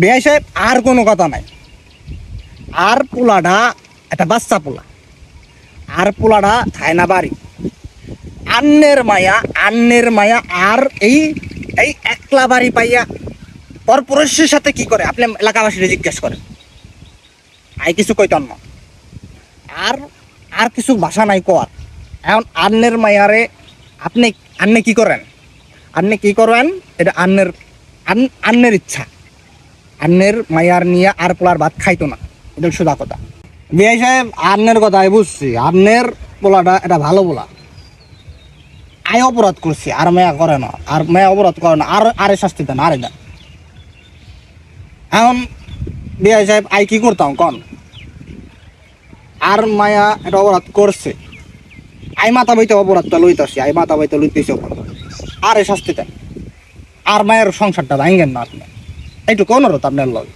বিআই সাহেব, আর কোনো কথা নাই। আর পোলাটা একটা বাচ্চা পোলা। আর পোলাটা থায় না বাড়ি। আন্নের মায়া আন্নের মায়া, আর এই এই একলা বাড়ি পাইয়া পরপুরুষের সাথে কি করে? আপনি এলাকাবাসীরা জিজ্ঞেস করেন। আই কিছু কইতাম না। আর আর কিছু ভাষা নাই কোয়ার। এখন আন্নের মায়ারে আপনি, আন্নে কি করেন? আন্নে কি করেন? এটা আন্নের আন্নের ইচ্ছা। আন্নের মায়ার নিয়ে আর পোলার ভাত খাইতো না। এটা সোজা কথা। বিআই সাহেব, আন্নের কথা আমি বুঝছি। আন্নের পোলাটা এটা ভালো পোলা। আয় অপরাধ করছি, আর মেয়া করে না। আর মেয়া অপরাধ করে না। আর, আরে শাস্তি দেন, আরে দেন। এখন বিআই সাহেব আই কি করতাম কন? আর মায়া এটা অপরাধ করছে। আই মাথা বইতে অপরাধটা লইতাছি আই মাথা বইতে লইতেছি অপরাধ। আরে শাস্তি দেন। আর মায়ের সংসারটা ভাঙেন না আপনি। একটু কোন অনুরোধ আপনার লগে।